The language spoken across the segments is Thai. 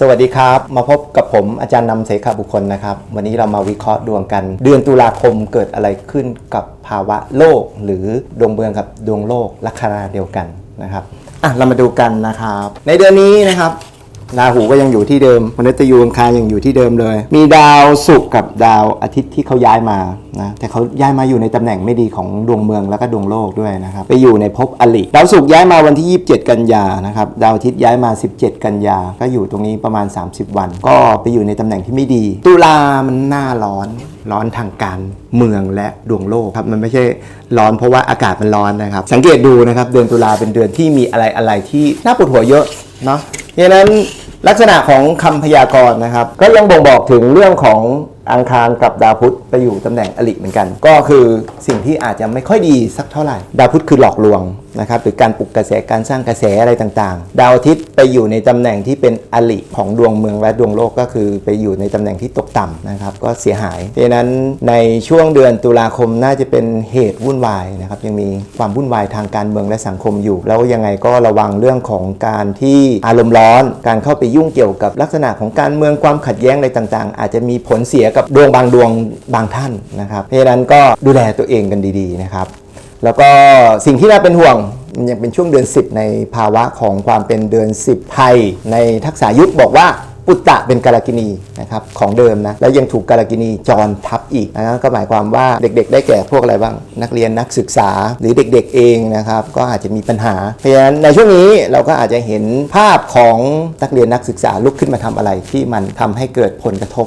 สวัสดีครับ มาพบกับผมอาจารย์นำเสขาบุคคลนะครับ วันนี้เรามาวิเคราะห์ดวงกัน เดือนตุลาคมเกิดอะไรขึ้นกับภาวะโลก หรือดวงเมืองกับดวงโลกลัคนาเดียวกันนะครับอะเรามาดูกันนะครับ ในเดือนนี้นะครับ ราหูก็ยังอยู่ที่เดิมมนุษย์ยูอังคารยังอยู่ที่เดิมเลย มีดาวศุกร์กับดาวอาทิตย์ที่เขาย้ายมานะแต่เขาย้ายมาอยู่ในตำแหน่งไม่ดีของดวงเมืองแล้วก็ดวงโลกด้วยนะครับไปอยู่ในภพอลิดาวศุกร์ย้ายมาวันที่ 27 กันยานะครับดาวอาทิตย์ย้ายมา 17 กันยา ก็อยู่ตรงนี้ประมาณ 30 วัน ก็ไปอยู่ในตำแหน่งที่ไม่ดี ตุลามันหน้าร้อนร้อนทางการเมืองและดวงโลกครับมันไม่ใช่ร้อนเพราะว่าอากาศมันร้อนนะครับ สังเกตดูนะครับเดือนตุลาเป็นเดือนที่มีอะไรอะไรที่น่าปวดหัวเยอะ เนาะดังนั้นลักษณะของคำพยากรณ์นะครับ ก็ยังบ่งบอกถึงเรื่องของอังคารกับดาวพุธไปอยู่ตำแหน่งอลิเหมือนกัน ก็คือสิ่งที่อาจจะไม่ค่อยดีสักเท่าไหร่ ดาวพุธคือหลอกลวง นะครับหรือการปลุกกระแสการสร้างกระแสอะไรต่างๆ ดาวอาทิตย์ไปอยู่ในตำแหน่งที่เป็นอลิของดวงเมืองและดวงโลกก็คือไปอยู่ในตำแหน่งที่ตกต่ำนะครับก็เสียหายเพราะฉะนั้นในช่วงเดือนตุลาคมน่าจะเป็นเหตุวุ่นวายนะครับยังมีความวุ่นวายทางการเมืองและสังคมอยู่ แล้วยังไงก็ระวังเรื่องของการที่อารมณ์ร้อน การเข้าไปยุ่งเกี่ยวกับลักษณะของการเมืองความขัดแย้งอะไรต่างๆ อาจจะมีผลเสียกับดวงบางดวงบางท่านนะครับเพราะฉะนั้นก็ดูแลตัวเองกันดีๆนะครับ แล้วก็สิ่งที่น่าเป็นห่วงมันยังเป็นช่วงเดือน 10 ในภาวะของความเป็นเดือน 10 ไทย ในทักษะยุคบอกว่าปุตตะเป็นกาลกินีนะครับของเดิมนะแล้วยังถูกกาลกินีจรทับอีกนะก็หมายความว่าเด็กๆ ได้แก่พวกอะไรบ้าง นักเรียนนักศึกษาหรือเด็กๆเองนะครับก็อาจจะมีปัญหา เพราะฉะนั้นในช่วงนี้เราก็อาจจะเห็นภาพของนักเรียนนักศึกษาลุกขึ้นมาทำอะไรที่มันทำให้เกิดผลกระทบ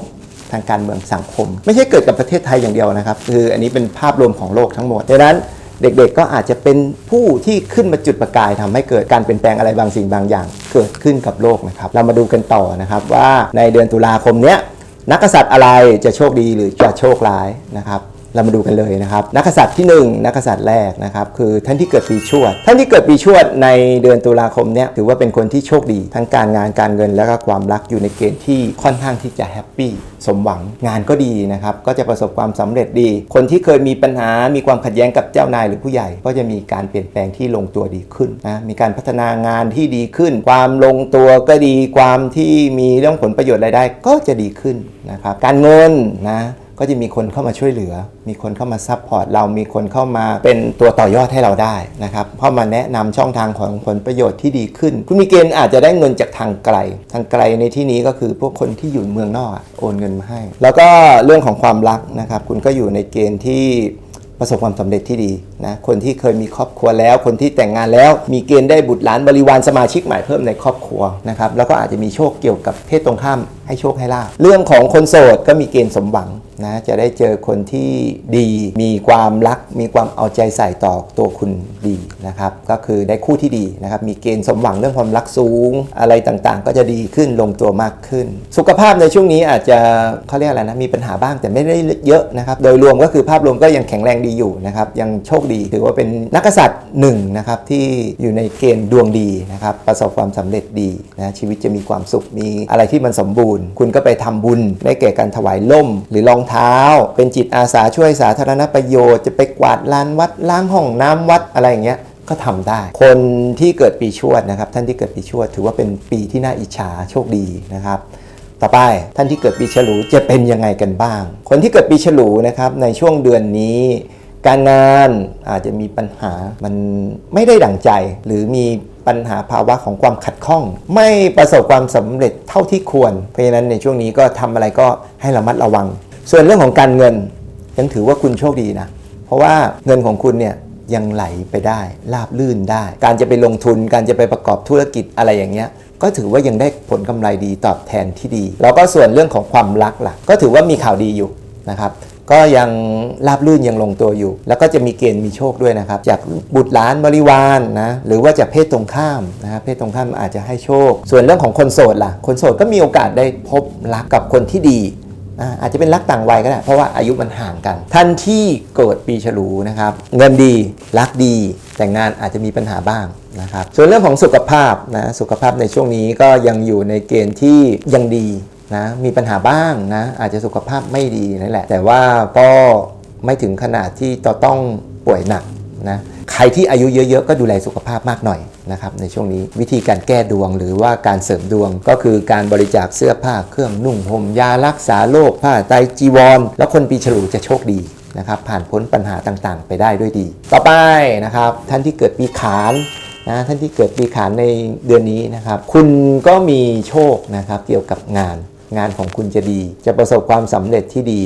ทางการเมืองสังคม ไม่ใช่เกิดกับประเทศไทยอย่างเดียวนะครับ คืออันนี้เป็นภาพรวมของโลกทั้งหมดดังนั้น เด็กๆ ก็อาจจะเป็นผู้ที่ขึ้นมาจุดประกายทำให้เกิดการเปลี่ยนแปลงอะไรบางสิ่งบางอย่าง เกิดขึ้นกับโลกนะครับ เรามาดูกันต่อนะครับว่าในเดือนตุลาคมเนี้ยนักกษัตริย์อะไรจะโชคดีหรือจะโชคร้ายนะครับ เรามาดูกันเลยนะครับ นักษัตริย์ที่หนึ่งนักษัตริย์แรกนะครับคือท่านที่เกิดปีชวด ท่านที่เกิดปีชวดในเดือนตุลาคมเนี้ยถือว่าเป็นคนที่โชคดี ทั้งการงานการเงินและก็ความรักอยู่ในเกณฑ์ที่ค่อนข้างที่จะแฮปปี้สมหวังงานก็ดีนะครับก็จะประสบความสำเร็จดี คนที่เคยมีปัญหา มีความขัดแย้งกับเจ้านายหรือผู้ใหญ่ ก็จะมีการเปลี่ยนแปลงที่ลงตัวดีขึ้นนะมีการพัฒนางานที่ดีขึ้น ความลงตัวก็ดีความที่มีเรื่องผลประโยชน์รายได้ก็จะดีขึ้นนะครับการเงินนะ ก็จะมีคนเข้ามาช่วยเหลือ มีคนเข้ามาซัพพอร์ตเรามีคนเข้ามาเป็นตัวต่อยอดให้เราได้นะครับเข้ามาแนะนำช่องทางของผลประโยชน์ที่ดีขึ้น คุณมีเกณฑ์อาจจะได้เงินจากทางไกล ทางไกลในที่นี้ก็คือพวกคนที่อยู่เมืองนอกโอนเงินมาให้ แล้วก็เรื่องของความรักนะครับคุณก็อยู่ในเกณฑ์ที่ประสบความสำเร็จที่ดีนะคนที่เคยมีครอบครัวแล้ว คนที่แต่งงานแล้ว มีเกณฑ์ได้บุตรหลานบริวารสมาชิกใหม่เพิ่มในครอบครัวนะครับแล้วก็อาจจะมีโชคเกี่ยวกับเพศตรงข้ามให้โชคให้ลาบเรื่องของคนโสดก็มีเกณฑ์สมหวัง นะจะได้เจอคนที่ดีมีความรัก มีความเอาใจใส่ต่อตัวคุณดีนะครับ ก็คือได้คู่ที่ดีนะครับ มีเกณฑ์สมหวังเรื่องความรักสูง อะไรต่างๆ ก็จะดีขึ้นลงตัวมากขึ้น สุขภาพในช่วงนี้อาจจะเขาเรียกอะไรนะมีปัญหาบ้างแต่ไม่ได้เยอะนะครับ โดยรวมก็คือภาพรวมก็ยังแข็งแรงดีอยู่นะครับ ยังโชคดีถือว่าเป็นนักษัตริย์หนึ่งนะครับที่อยู่ในเกณฑ์ดวงดีนะครับ ประสบความสำเร็จดีนะชีวิตจะมีความสุขมีอะไรที่มันสมบูรณ์ คุณก็ไปทำบุญได้แก่การถวายล่ม หรือรองเท้า เป็นจิตอาสาช่วยสาธารณประโยชน์ จะไปกวาดลานวัดล้างห้องน้ำวัดอะไรอย่างเงี้ยก็ทำได้ คนที่เกิดปีชวดนะครับ ท่านที่เกิดปีชวดถือว่าเป็นปีที่น่าอิจฉาโชคดีนะครับ ต่อไปท่านที่เกิดปีฉลูจะเป็นยังไงกันบ้าง คนที่เกิดปีฉลูนะครับในช่วงเดือนนี้ การงานอาจจะมีปัญหามันไม่ได้ดั่งใจ หรือมีปัญหาภาวะของความขัดข้อง ไม่ประสบความสำเร็จเท่าที่ควร เพราะฉะนั้นในช่วงนี้ก็ทำอะไรก็ให้ระมัดระวัง ส่วนเรื่องของการเงินยังถือว่าคุณโชคดีนะ เพราะว่าเงินของคุณเนี่ยยังไหลไปได้ราบลื่นได้ การจะไปลงทุนการจะไปประกอบธุรกิจอะไรอย่างเงี้ยก็ถือว่ายังได้ผลกำไรดีตอบแทนที่ดี แล้วก็ส่วนเรื่องของความรักล่ะ ก็ถือว่ามีข่าวดีอยู่นะครับก็ยังราบลื่นยังลงตัวอยู่ แล้วก็จะมีเกณฑ์มีโชคด้วยนะครับ จากบุตรหลานบริวารนนะหรือว่าจากเพศตรงข้ามนะครับเพศตรงข้ามอาจจะให้โชค ส่วนเรื่องของคนโสดล่ะ คนโสดก็มีโอกาสได้พบรักกับคนที่ดี อาอาจจะเป็นรักต่างวัยก็ได้ เพราะว่าอายุมันห่างกัน ท่านที่เกิดปีฉลูนะครับ เงินดีรักดีแต่งงานอาจจะมีปัญหาบ้างนะครับ ส่วนเรื่องของสุขภาพนะสุขภาพในช่วงนี้ก็ยังอยู่ในเกณฑ์ที่ยังดีนะมีปัญหาบ้างนะอาจจะสุขภาพไม่ดีนั่นแหละ แต่ว่าก็ไม่ถึงขนาดที่จะต้องป่วยหนัก นะใครที่อายุเยอะๆ ก็ดูแลสุขภาพมากหน่อยนะครับในช่วงนี้วิธีการแก้ดวงหรือว่าการเสริมดวง ก็คือการบริจาคเสื้อผ้าเครื่องนุ่งห่มยารักษาโรคผ้าไตจีวร แล้วคนปีฉลูจะโชคดีนะครับผ่านพ้นปัญหาต่างๆ ไปได้ด้วยดี ต่อไปนะครับท่านที่เกิดปีขานนะท่านที่เกิดปีขานในเดือนนี้นะครับ คุณก็มีโชคนะครับเกี่ยวกับงาน งานของคุณจะดี จะประสบความสำเร็จที่ดี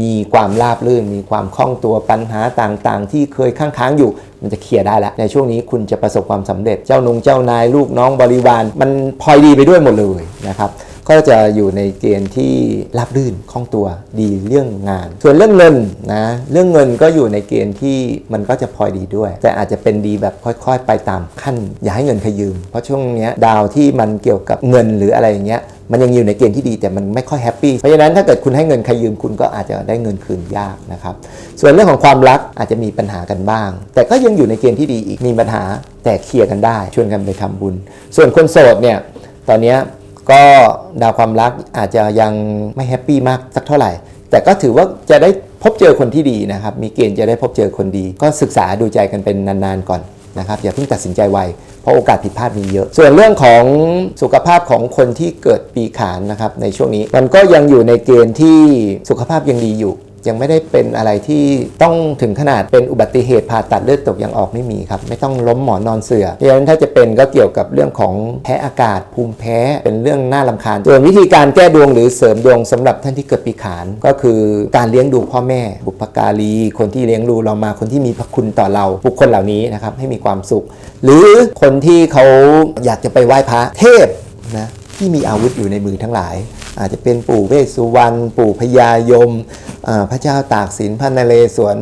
มีความราบรื่น มีความคล่องตัวปัญหาต่างๆ ที่เคยค้างๆอยู่ มันจะเคลียร์ได้แล้ว ในช่วงนี้คุณจะประสบความสำเร็จ เจ้านงเจ้านายลูกน้องบริวาร มันพลอยดีไปด้วยหมดเลยนะครับ ก็จะอยู่ในเกณฑ์ที่ราบรื่นคล่องตัวดีเรื่องงาน ส่วนเรื่องเงินนะเรื่องเงินก็อยู่ในเกณฑ์ที่มันก็จะพลอยดีด้วย แต่อาจจะเป็นดีแบบค่อย ๆ ไปตามขั้น อย่าให้เงินขยืม เพราะช่วงนี้ดาวที่มันเกี่ยวกับเงินหรืออะไรอย่างเงี้ยมันยังอยู่ในเกณฑ์ที่ดีแต่มันไม่ค่อยแฮปปี้ เพราะฉะนั้นถ้าเกิดคุณให้เงินใครยืมคุณก็อาจจะได้เงินคืนยากนะครับ ส่วนเรื่องของความรักอาจจะมีปัญหากันบ้าง แต่ก็ยังอยู่ในเกณฑ์ที่ดีอีก มีปัญหาแต่เคลียร์กันได้ ชวนกันไปทำบุญ ส่วนคนโสดเนี่ย ตอนนี้ ก็ดาวความรักอาจจะยังไม่แฮปปี้มากสักเท่าไหร่ แต่ก็ถือว่าจะได้พบเจอคนที่ดีนะครับ มีเกณฑ์จะได้พบเจอคนดี ก็ศึกษาดูใจกันเป็นนานๆก่อนนะครับอย่าเพิ่งตัดสินใจไวเพราะโอกาสผิดพลาดมีเยอะ ส่วนเรื่องของสุขภาพของคนที่เกิดปีขานนะครับในช่วงนี้มันก็ยังอยู่ในเกณฑ์ที่สุขภาพยังดีอยู่ ยังไม่ได้เป็นอะไรที่ต้องถึงขนาดเป็นอุบัติเหตุผ่าตัดเลือดตกยังออกไม่มีครับ ไม่ต้องล้มหมอนนอนเสือเพราะฉะนั้นถ้าจะเป็นก็เกี่ยวกับเรื่องของแพ้อากาศภูมิแพ้เป็นเรื่องน่าลำคาญส่วนวิธีการแก้ดวงหรือเสริมดวงสำหรับท่านที่เกิดปีขานก็คือการเลี้ยงดูพ่อแม่ บุพการี คนที่เลี้ยงดูเรามาคนที่มีพระคุณต่อเราบุคคลเหล่านี้นะครับให้มีความสุข หรือคนที่เขาอยากจะไปไหว้พระเทพ ที่มีอาวุธอยู่ในมือทั้งหลาย อาจจะเป็นปู่เวสสุวรรณปู่พญายม พระเจ้าตากสินพระนเรศวร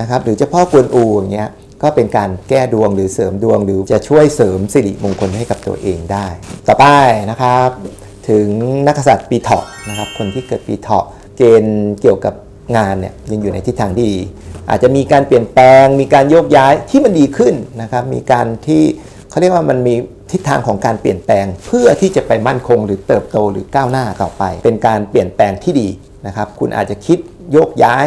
นะครับหรือเจ้าพ่อกวนอูอย่างเงี้ยก็เป็นการแก้ดวงหรือเสริมดวง หรือจะช่วยเสริมสิริมงคลให้กับตัวเองได้ ต่อไปนะครับ ถึงนักกษัตริย์ปีเถาะนะครับคนที่เกิดปีเถาะเกณฑ์เกี่ยวกับงานเนี่ยยังอยู่ในทิศทางที่ดี อาจจะมีการเปลี่ยนแปลง มีการโยกย้ายที่มันดีขึ้นนะครับมีการที่เขาเรียกว่ามันมี ทิศทางของการเปลี่ยนแปลง เพื่อที่จะไปมั่นคงหรือเติบโตหรือก้าวหน้าต่อไป เป็นการเปลี่ยนแปลงที่ดีนะครับคุณอาจจะคิดโยกย้าย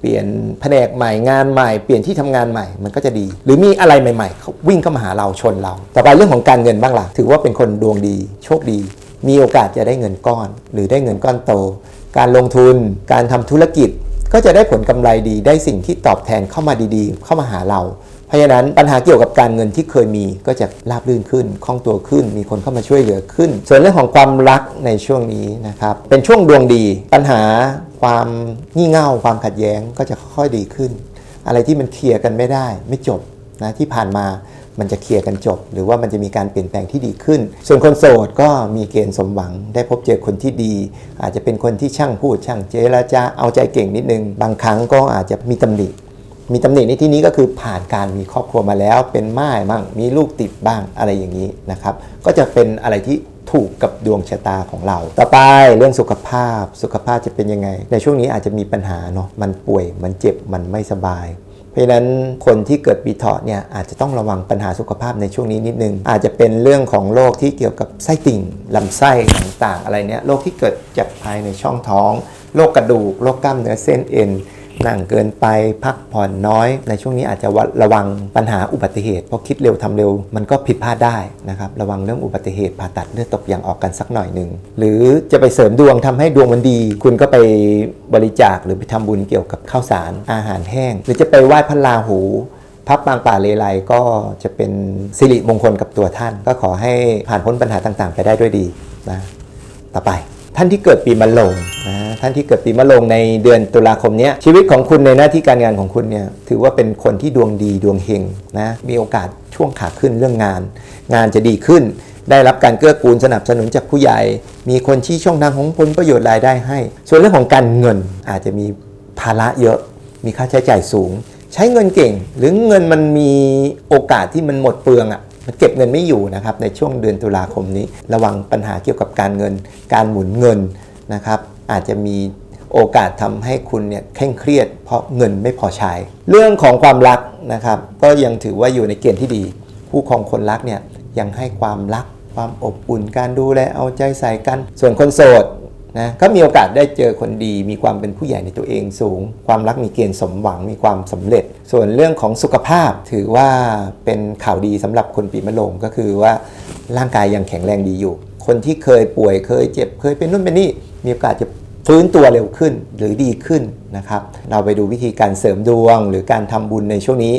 เปลี่ยนแผนกใหม่งานใหม่เปลี่ยนที่ทำงานใหม่มันก็จะดี หรือมีอะไรใหม่ๆ วิ่งเข้ามาหาเราชนเรา ต่อไปเรื่องของการเงินบ้างล่ะถือว่าเป็นคนดวงดี โชคดี มีโอกาสจะได้เงินก้อน หรือได้เงินก้อนโต การลงทุน การทำธุรกิจก็จะได้ผลกำไรดีได้สิ่งที่ตอบแทนเข้ามาดีๆ เข้ามาหาเรา เพราะฉะนั้นปัญหาเกี่ยวกับการเงินที่เคยมีก็จะราบรื่นขึ้นคล่องตัวขึ้น มีคนเข้ามาช่วยเหลือขึ้น ส่วนเรื่องของความรักในช่วงนี้นะครับเป็นช่วงดวงดี ปัญหาความงี่เง่าความขัดแย้งก็จะค่อยดีขึ้น อะไรที่มันเคลียร์กันไม่ได้ ไม่จบนะที่ผ่านมามันจะเคลียร์กันจบ หรือว่ามันจะมีการเปลี่ยนแปลงที่ดีขึ้น ส่วนคนโสดก็มีเกณฑ์สมหวัง ได้พบเจอคนที่ดี อาจจะเป็นคนที่ช่างพูดช่างเจรจาเอาใจเก่งนิดนึง บางครั้งก็อาจจะมีตำหนิ มีตำหนิในที่นี้ก็คือผ่านการมีครอบครัวมาแล้ว เป็นม่ายบ้างมีลูกติดบ้างอะไรอย่างนี้นะครับ ก็จะเป็นอะไรที่ถูกกับดวงชะตาของเรา ต่อไปเรื่องสุขภาพ สุขภาพจะเป็นยังไง ในช่วงนี้อาจจะมีปัญหาเนาะ มันป่วย มันเจ็บ มันไม่สบาย เพราะฉะนั้นคนที่เกิดปีเถาะเนี่ยอาจจะต้องระวังปัญหาสุขภาพในช่วงนี้นิดนึง อาจจะเป็นเรื่องของโรคที่เกี่ยวกับไส้ติ่งลำไส้ต่างๆ อะไรเนี่ย โรคที่เกิดจากภายในช่องท้อง โรคกระดูก โรคกล้ามเนื้อเส้นเอ็น นั่งเกินไปพักผ่อนน้อย ในช่วงนี้อาจจะระวังปัญหาอุบัติเหตุเพราะคิดเร็วทำเร็ว มันก็ผิดพลาดได้นะครับระวังเรื่องอุบัติเหตุผ่าตัดเลือดตกยางออกกันสักหน่อยหนึ่งหรือจะไปเสริมดวงทำให้ดวงมันดี คุณก็ไปบริจาคหรือไปทำบุญเกี่ยวกับข้าวสารอาหารแห้ง หรือจะไปไหว้พระราหูพับบางป่าเลไลก็จะเป็นสิริมงคลกับตัวท่าน ก็ขอให้ผ่านพ้นปัญหาต่างๆ ไปได้ด้วยดีนะต่อไป ท่านที่เกิดปีมะโรงนะท่านที่เกิดปีมะโรงในเดือนตุลาคมนี้ชีวิตของคุณในหน้าที่การงานของคุณเนี่ยถือว่าเป็นคนที่ดวงดีดวงเฮงนะมีโอกาสช่วงขาขึ้นเรื่องงาน งานจะดีขึ้น ได้รับการเกื้อกูลสนับสนุนจากผู้ใหญ่ มีคนชี้ช่องทางของผลประโยชน์รายได้ให้ ส่วนเรื่องของการเงินอาจจะมีภาระเยอะ มีค่าใช้จ่ายสูง ใช้เงินเก่ง หรือเงินมันมีโอกาสที่มันหมดเปลืองอะ่ะ เก็บเงินไม่อยู่นะครับในช่วงเดือนตุลาคมนี้ ระวังปัญหาเกี่ยวกับการเงิน การหมุนเงินนะครับอาจจะมีโอกาสทำให้คุณเนี่ยเคร่งเครียด เพราะเงินไม่พอใช้ เรื่องของความรักนะครับก็ยังถือว่าอยู่ในเกณฑ์ที่ดี ผู้ครองคนรักเนี่ยยังให้ความรักความอบอุ่นการดูแลเอาใจใส่กัน ส่วนคนโสด นะก็มีโอกาสได้เจอคนดี มีความเป็นผู้ใหญ่ในตัวเองสูง ความรักมีเกณฑ์สมหวังมีความสำเร็จ ส่วนเรื่องของสุขภาพถือว่าเป็นข่าวดีสำหรับคนปีมะโรงก็คือว่าร่างกายยังแข็งแรงดีอยู่ คนที่เคยป่วยเคยเจ็บเคยเป็นนู่นเป็นนี่มีโอกาสจะฟื้นตัวเร็วขึ้นหรือดีขึ้นนะครับเราไปดูวิธีการเสริมดวง หรือการทำบุญในช่วงนี้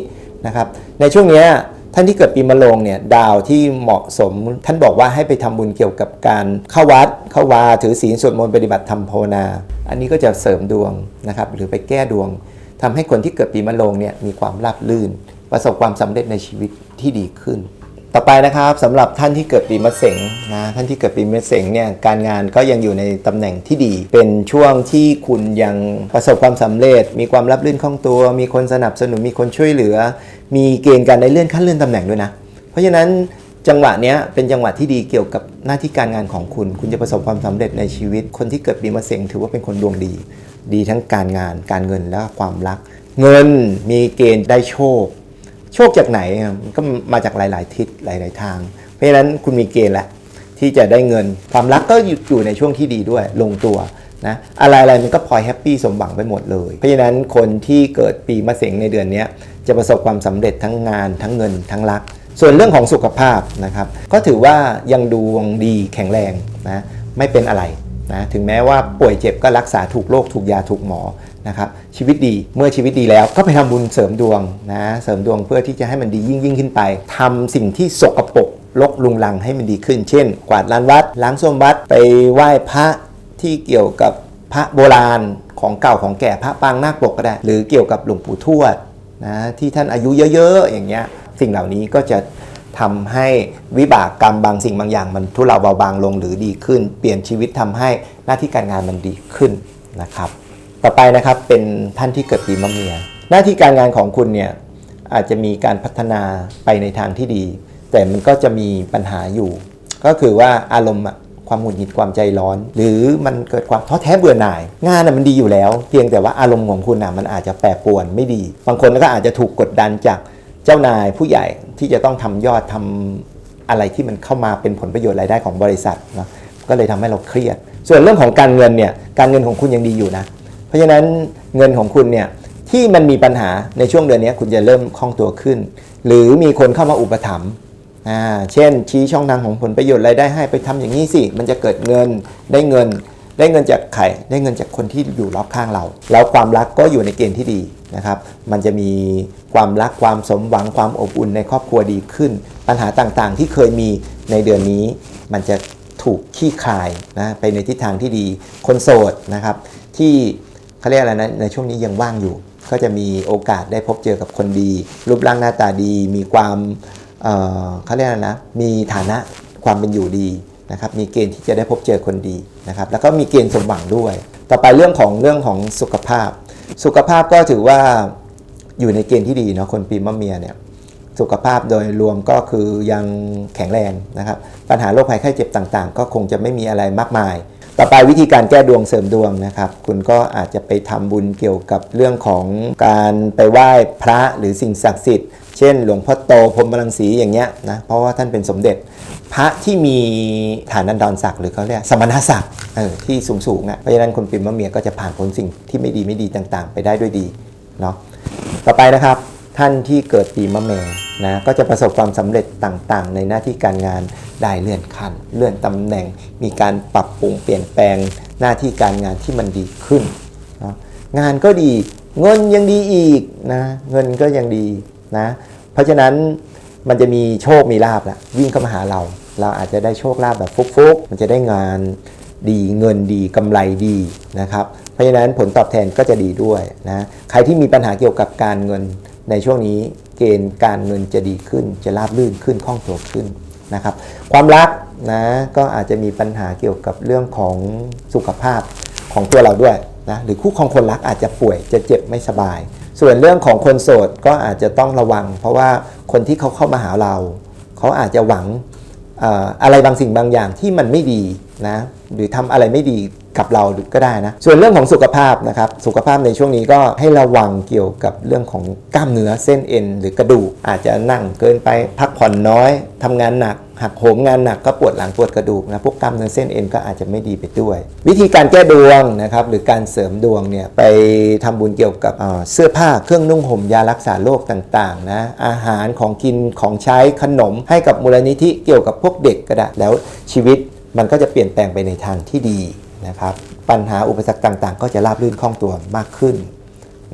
นะครับในช่วงนี้ ท่านที่เกิดปีมะโรงเนี่ยดาวที่เหมาะสม ท่านบอกว่าให้ไปทำบุญเกี่ยวกับการเข้าวัดเข้าวาถือศีลสวดมนต์ปฏิบัติธรรมภาวนา อันนี้ก็จะเสริมดวงนะครับหรือไปแก้ดวงทำให้คนที่เกิดปีมะโรงเนี่ยมีความราบรื่น ประสบความสำเร็จในชีวิตที่ดีขึ้น ต่อไปนะครับสำหรับท่านที่เกิดปีมะเสงนะท่านที่เกิดปีมะเสงเนี่ยการงานก็ยังอยู่ในตำแหน่งที่ดี เป็นช่วงที่คุณยังประสบความสำเร็จ มีความรับรื่นคล่องตัว มีคนสนับสนุนมีคนช่วยเหลือ มีเกณฑ์การได้เลื่อนขั้นเลื่อนตำแหน่งด้วยนะ เพราะฉะนั้นจังหวะเนี้ยเป็นจังหวะที่ดีเกี่ยวกับหน้าที่การงานของคุณ คุณจะประสบความสำเร็จในชีวิต คนที่เกิดปีมะเสงถือว่าเป็นคนดวงดี ดีทั้งการงาน การเงินและความรัก เงินมีเกณฑ์ได้โชค โชคจากไหนก็มาจากหลาย ๆ ทิศหลาย ๆ ทาง เพราะฉะนั้นคุณมีเกณฑ์แหละที่จะได้เงินความรักก็อยู่ในช่วงที่ดีด้วยลงตัวนะอะไรอะไรมันก็พลอยแฮปปี้สมหวังไปหมดเลย เพราะฉะนั้นคนที่เกิดปีมะเสงในเดือนนี้จะประสบความสำเร็จทั้งงานทั้งเงินทั้งรัก ส่วนเรื่องของสุขภาพนะครับก็ถือว่ายังดวงดีแข็งแรงนะไม่เป็นอะไรนะถึงแม้ว่าป่วยเจ็บก็รักษาถูกโรคถูกยาถูกหมอ นะครับชีวิตดีเมื่อชีวิตดีแล้วก็ไปทำบุญเสริมดวงนะเสริมดวงเพื่อที่จะให้มันดียิ่งยิ่งขึ้นไปทำสิ่งที่สกปรกลกลุงลังให้มันดีขึ้น เช่น กวาดลานวัดล้างส้วมวัดไปไหว้พระที่เกี่ยวกับพระโบราณของเก่าของแก่พระปางนาคปกก็ได้ หรือเกี่ยวกับหลวงปู่ทวดนะที่ท่านอายุเยอะๆอย่างเงี้ยสิ่งเหล่านี้ก็จะทำให้วิบากกรรมบางสิ่งบางอย่าง มันทุเลาเบาบางลงหรือดีขึ้น เปลี่ยนชีวิตทำให้หน้าที่การงานมันดีขึ้นนะครับ ต่อไปนะครับเป็นท่านที่เกิดปีมะเมีย หน้าที่การงานของคุณเนี่ยอาจจะมีการพัฒนาไปในทางที่ดี แต่มันก็จะมีปัญหาอยู่ ก็คือว่าอารมณ์อะความหงุดหงิดความใจร้อน หรือมันเกิดความท้อแท้เบื่อหน่าย งานมันดีอยู่แล้ว เพียงแต่ว่าอารมณ์ของคุณนะมันอาจจะแปรปรวนไม่ดี บางคนก็อาจจะถูกกดดันจากเจ้านายผู้ใหญ่ที่จะต้องทำยอดทำอะไรที่มันเข้ามาเป็นผลประโยชน์รายได้ของบริษัทนะก็เลยทำให้เราเครียด ส่วนเรื่องของการเงินเนี่ยการเงินของคุณยังดีอยู่นะ เพราะฉะนั้นเงินของคุณเนี่ยที่มันมีปัญหาในช่วงเดือนนี้คุณจะเริ่มคล่องตัวขึ้น หรือมีคนเข้ามาอุปถัมภ์เช่น ชี้ช่องทางของผลประโยชน์รายได้ให้ไปทำอย่างนี้สิ มันจะเกิดเงินได้เงิน ได้เงินจากใครได้เงินจากคนที่อยู่รอบข้างเรา แล้วความรักก็อยู่ในเกณฑ์ที่ดีนะครับ มันจะมีความรักความสมหวังความอบอุ่นในครอบครัวดีขึ้น ปัญหาต่างๆ ที่เคยมีในเดือนนี้ มันจะถูกขี้คายนะไปในทิศทางที่ดี คนโสดนะครับที่ เขาเรียกอะไรนะในช่วงนี้ยังว่างอยู่ ก็จะมีโอกาสได้พบเจอกับคนดี รูปร่างหน้าตาดี มีความเเขาเรียกอะไรนะมีฐานะความเป็นอยู่ดีนะครับมีเกณฑ์ที่จะได้พบเจอคนดีนะครับแล้วก็มีเกณฑ์สมหวังด้วย ต่อไปเรื่องของเรื่องของสุขภาพ สุขภาพก็ถือว่าอยู่ในเกณฑ์ที่ดีเนาะคนปีมะเมียเนี่ยสุขภาพโดยรวมก็คือยังแข็งแรงนะครับ ปัญหาโรคภัยไข้เจ็บต่างๆ ก็คงจะไม่มีอะไรมากมาย ต่อไปวิธีการแก้ดวงเสริมดวงนะครับ คุณก็อาจจะไปทำบุญเกี่ยวกับเรื่องของการไปไหว้พระหรือสิ่งศักดิ์สิทธิ์ เช่น หลวงพ่อโตพรหมรังสีอย่างเงี้ยนะเพราะว่าท่านเป็นสมเด็จ พระที่มีฐานันดรศักดิ์หรือเขาเรียกสมณศักดิ์เออที่สูงๆอะเพราะฉะนั้นคนปีมะเมียก็จะผ่านพ้นสิ่งที่ไม่ดีไม่ดีต่างๆ ไปได้ด้วยดีเนาะต่อไปนะครับ ท่านที่เกิดปีมะแม่นะก็จะประสบความสำเร็จต่างๆ ในหน้าที่การงานได้เลื่อนขั้นเลื่อนตำแหน่ง มีการปรับปรุงเปลี่ยนแปลงหน้าที่การงานที่มันดีขึ้นนะงานก็ดีเงินยังดีอีกนะเงินก็ยังดีนะเพราะฉะนั้นมันจะมีโชคมีลาบละวิ่งเข้ามาหาเรา เราอาจจะได้โชคลาภแบบฟุกๆ มันจะได้งานดีเงินดีกำไรดีนะครับ เพราะฉะนั้นผลตอบแทนก็จะดีด้วยนะใครที่มีปัญหาเกี่ยวกับการเงิน ในช่วงนี้เกณฑ์การเงินจะดีขึ้น จะราบรื่นขึ้นคล่องตัวขึ้นนะครับ ความรักนะก็อาจจะมีปัญหาเกี่ยวกับเรื่องของสุขภาพของตัวเราด้วยนะหรือคู่ครองคนรักอาจจะป่วยจะเจ็บไม่สบาย ส่วนเรื่องของคนโสดก็อาจจะต้องระวัง เพราะว่าคนที่เขาเข้ามาหาเรา เขาอาจจะหวังเอ่ออะไรบางสิ่งบางอย่างที่มันไม่ดีนะหรือทำอะไรไม่ดี กับเราก็ได้นะ ส่วนเรื่องของสุขภาพนะครับ สุขภาพในช่วงนี้ก็ให้ระวังเกี่ยวกับเรื่องของกล้ามเนื้อเส้นเอ็นหรือกระดูก อาจจะนั่งเกินไปพักผ่อนน้อยทำงานหนักหักโหมงานหนักก็ปวดหลังปวดกระดูกนะพวกกล้ามเนื้อเส้นเอ็นก็อาจจะไม่ดีไปด้วย วิธีการแก้ดวงนะครับหรือการเสริมดวงเนี่ยไปทำบุญเกี่ยวกับเเสื้อผ้าเครื่องนุ่งห่มยารักษาโรคต่างๆนะอาหารของกินของใช้ขนม ให้กับมูลนิธิเกี่ยวกับพวกเด็กก็ได้แล้วชีวิตมันก็จะเปลี่ยนแปลงไปในทางที่ดี นะครับปัญหาอุปสรรคต่างๆ ก็จะราบรื่นคล่องตัวมากขึ้น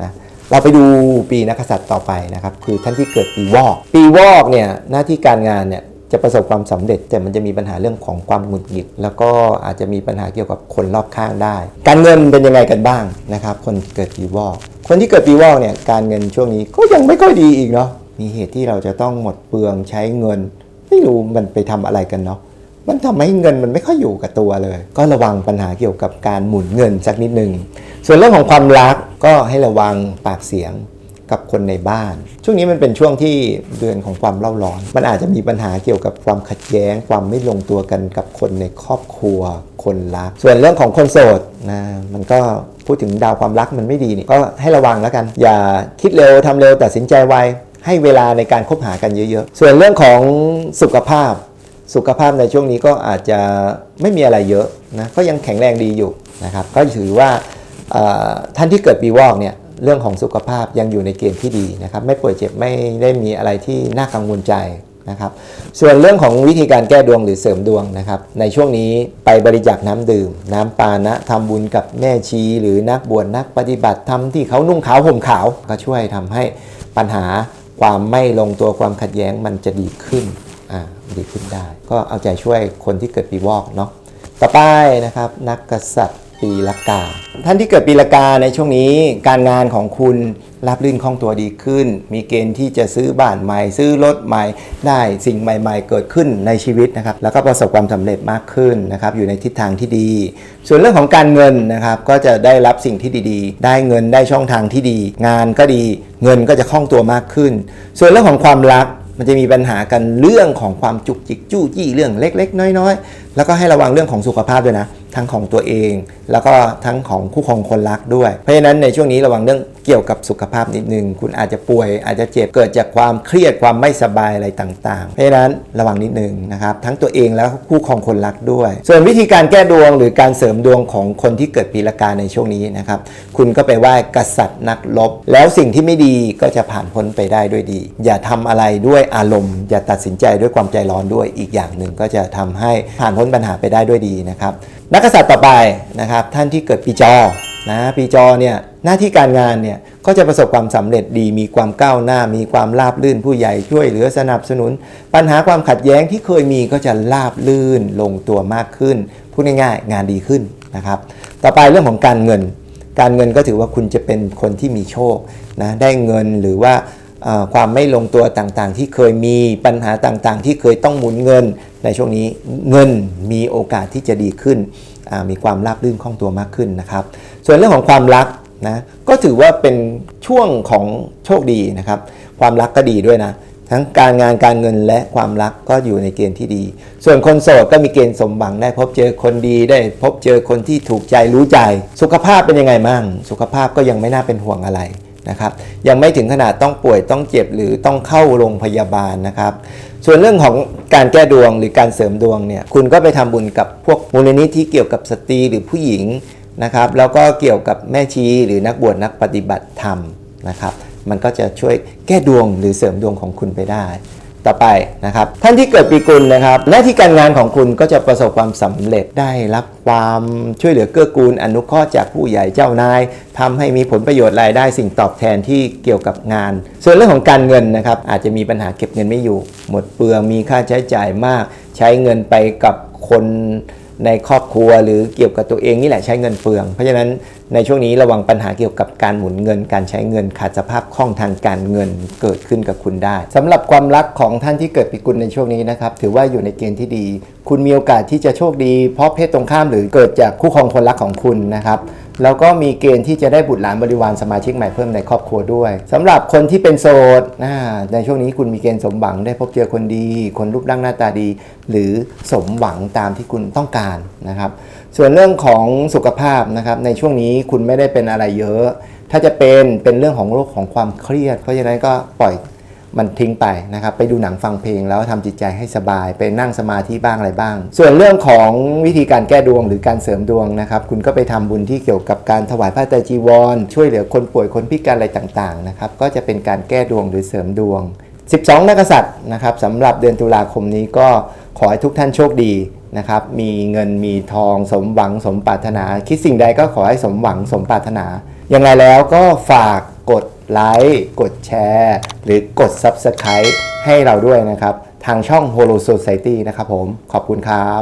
นะเราไปดูปีนักษัตริย์ต่อไปนะครับคือท่านที่เกิดปีวอก ปีวอกเนี่ยหน้าที่การงานเนี่ยจะประสบความสำเร็จแต่มันจะมีปัญหาเรื่องของความหงุดหงิด แล้วก็อาจจะมีปัญหาเกี่ยวกับคนรอบข้างได้ การเงินเป็นยังไงกันบ้างนะครับ คนเกิดปีวอก คนที่เกิดปีวอกเนี่ยการเงินช่วงนี้ก็ยังไม่ค่อยดีอีกเนาะมีเหตุที่เราจะต้องหมดเปลืองใช้เงิน ไม่รู้มันไปทำอะไรกันเนาะ มันทำให้เงินมันไม่ค่อยอยู่กับตัวเลย ก็ระวังปัญหาเกี่ยวกับการหมุนเงินสักนิดหนึ่งส่วนเรื่องของความรักก็ให้ระวังปากเสียงกับคนในบ้าน ช่วงนี้มันเป็นช่วงที่เดือนของความเล่าร้อน มันอาจจะมีปัญหาเกี่ยวกับความขัดแย้ง ความไม่ลงตัวกันกับคนในครอบครัว คนรัก ส่วนเรื่องของคนโสดนะมันก็พูดถึงดาวความรักมันไม่ดีนี่ก็ให้ระวังแล้วกัน อย่าคิดเร็วทำเร็วตัดสินใจไวให้เวลาในการคบหากันเยอะ ๆ ส่วนเรื่องของสุขภาพ สุขภาพในช่วงนี้ก็อาจจะไม่มีอะไรเยอะนะก็ยังแข็งแรงดีอยู่นะครับก็ถือว่าท่านที่เกิดปีวอกเนี่ยเรื่องของสุขภาพยังอยู่ในเกณฑ์ที่ดีนะครับไม่ป่วยเจ็บไม่ได้มีอะไรที่น่ากังวลใจนะครับส่วนเรื่องของวิธีการแก้ดวงหรือเสริมดวงนะครับในช่วงนี้ไปบริจาคน้ำดื่ม น้ำปานะทำบุญกับแม่ชี หรือนักบวชนักปฏิบัติธรรมที่เขานุ่งขาวห่มขาว ก็ช่วยทำให้ปัญหาความไม่ลงตัวความขัดแย้งมันจะดีขึ้น อ่าดีขึ้นได้ ก็เอาใจช่วยคนที่เกิดปีวอกเนาะต่อไปนะครับ นักกษัตริย์ปีละกา ท่านที่เกิดปีละกาในช่วงนี้ การงานของคุณรับรื่นคล่องตัวดีขึ้น มีเกณฑ์ที่จะซื้อบ้านใหม่ ซื้อรถใหม่ได้สิ่งใหม่ ๆ เกิดขึ้นในชีวิตนะครับ แล้วก็ประสบความสำเร็จมากขึ้นนะครับ อยู่ในทิศทางที่ดี ส่วนเรื่องของการเงินนะครับ ก็จะได้รับสิ่งที่ดีๆ ได้เงินได้ช่องทางที่ดี งานก็ดี เงินก็จะคล่องตัวมากขึ้น ส่วนเรื่องของความรัก มันจะมีปัญหากันเรื่องของความจุกจิกจู้จี้เรื่องเล็ก ๆ น้อยๆ แล้วก็ให้ระวังเรื่องของสุขภาพด้วยนะ ทั้งของตัวเอง แล้วก็ทั้งของคู่ครองคนรักด้วย เพราะฉะนั้นในช่วงนี้ระวังเรื่องเกี่ยวกับสุขภาพนิดนึง คุณอาจจะป่วยอาจจะเจ็บเกิดจากความเครียดความไม่สบายอะไรต่างๆ เพราะฉะนั้นระวังนิดนึงนะครับ ทั้งตัวเองแล้วคู่ครองคนรักด้วย ส่วนวิธีการแก้ดวงหรือการเสริมดวงของคนที่เกิดปีละกาในช่วงนี้นะครับ คุณก็ไปไหว้กษัตริย์นักรบ แล้วสิ่งที่ไม่ดีก็จะผ่านพ้นไปได้ด้วยดี อย่าทำอะไรด้วยอารมณ์ อย่าตัดสินใจด้วยความใจร้อนด้วยอีกอย่างหนึ่งก็จะทำให้ผ่านพ้นปัญหาไปได้ด้วยดีนะครับ นักกษัตริย์ต่อไปนะครับ ท่านที่เกิดปีจอนะปีจอเนี่ยหน้าที่การงานเนี่ยก็จะประสบความสำเร็จดี มีความก้าวหน้า มีความราบลื่นผู้ใหญ่ช่วยเหลือสนับสนุน ปัญหาความขัดแย้งที่เคยมีก็จะราบลื่นลงตัวมากขึ้นพูดง่ายๆ งานดีขึ้นนะครับ ต่อไปเรื่องของการเงิน การเงินก็ถือว่าคุณจะเป็นคนที่มีโชคนะได้เงินหรือว่า ความไม่ลงตัวต่างๆ ที่เคยมีปัญหาต่างๆ ที่เคยต้องหมุนเงิน ในช่วงนี้เงินมีโอกาสที่จะดีขึ้น มีความราบรื่นคล่องตัวมากขึ้นนะครับ ส่วนเรื่องของความรักนะก็ถือว่าเป็นช่วงของโชคดีนะครับ ความรักก็ดีด้วยนะ ทั้งการงานการเงินและความรักก็อยู่ในเกณฑ์ที่ดี ส่วนคนโสดก็มีเกณฑ์สมหวังได้พบเจอคนดีได้ พบเจอคนที่ถูกใจรู้ใจ สุขภาพเป็นยังไงมั่งสุขภาพก็ยังไม่น่าเป็นห่วงอะไร นะครับยังไม่ถึงขนาดต้องป่วยต้องเจ็บหรือต้องเข้าโรงพยาบาลนะครับ ส่วนเรื่องของการแก้ดวงหรือการเสริมดวงเนี่ยคุณก็ไปทำบุญกับพวกมูลนิธิเกี่ยวกับสตรีหรือผู้หญิงนะครับแล้วก็เกี่ยวกับแม่ชีหรือนักบวชนักปฏิบัติธรรมนะครับ มันก็จะช่วยแก้ดวงหรือเสริมดวงของคุณไปได้ ต่อไปนะครับ ท่านที่เกิดปีกุลนะครับหน้าที่การงานของคุณก็จะประสบความสำเร็จได้รับความช่วยเหลือเกื้อกูล อนุเคราะห์จากผู้ใหญ่เจ้านายทำให้มีผลประโยชน์รายได้สิ่งตอบแทนที่เกี่ยวกับงาน ส่วนเรื่องของการเงินนะครับอาจจะมีปัญหาเก็บเงินไม่อยู่ หมดเปลืองมีค่าใช้จ่ายมาก ใช้เงินไปกับคนในครอบครัวหรือเกี่ยวกับตัวเองนี่แหละใช้เงินเปลือง เพราะฉะนั้นในช่วงนี้ระวังปัญหาเกี่ยวกับการหมุนเงิน การใช้เงินขาดสภาพคล่องทางการเงินเกิดขึ้นกับคุณได้สำหรับความรักของท่านที่เกิดปีกุลในช่วงนี้นะครับถือว่าอยู่ในเกณฑ์ที่ดี คุณมีโอกาสที่จะโชคดี เพราะเพศตรงข้ามหรือเกิดจากคู่ครองคนรักของคุณนะครับแล้วก็มีเกณฑ์ที่จะได้บุตรหลานบริวารสมาชิกใหม่เพิ่มในครอบครัวด้วยสำหรับคนที่เป็นโสดในช่วงนี้คุณมีเกณฑ์สมหวังได้พบเจอคนดี คนรูปร่างหน้าตาดี หรือสมหวังตามที่คุณต้องการนะครับ ส่วนเรื่องของสุขภาพนะครับในช่วงนี้คุณไม่ได้เป็นอะไรเยอะ ถ้าจะเป็นเป็นเรื่องของโรคของความเครียด เพราะฉะนั้นก็ปล่อยมันทิ้งไปนะครับ ไปดูหนังฟังเพลงแล้วทำจิตใจให้สบาย ไปนั่งสมาธิบ้างอะไรบ้าง ส่วนเรื่องของวิธีการแก้ดวงหรือการเสริมดวงนะครับ คุณก็ไปทำบุญที่เกี่ยวกับการถวายผ้าไตรจีวร ช่วยเหลือคนป่วยคนพิการอะไรต่างๆนะครับ ก็จะเป็นการแก้ดวงหรือเสริมดวง 12 นักษัตริย์นะครับสำหรับเดือนตุลาคมนี้ก็ขอให้ทุกท่านโชคดี นะครับ มีเงินมีทองสมหวังสมปรารถนา คิดสิ่งใดก็ขอให้สมหวังสมปรารถนาอย่างไรแล้วก็ฝากกดไลค์ กดแชร์ หรือกด Subscribe ให้เราด้วยนะครับ ทางช่อง Holo Society นะครับผม ขอบคุณครับ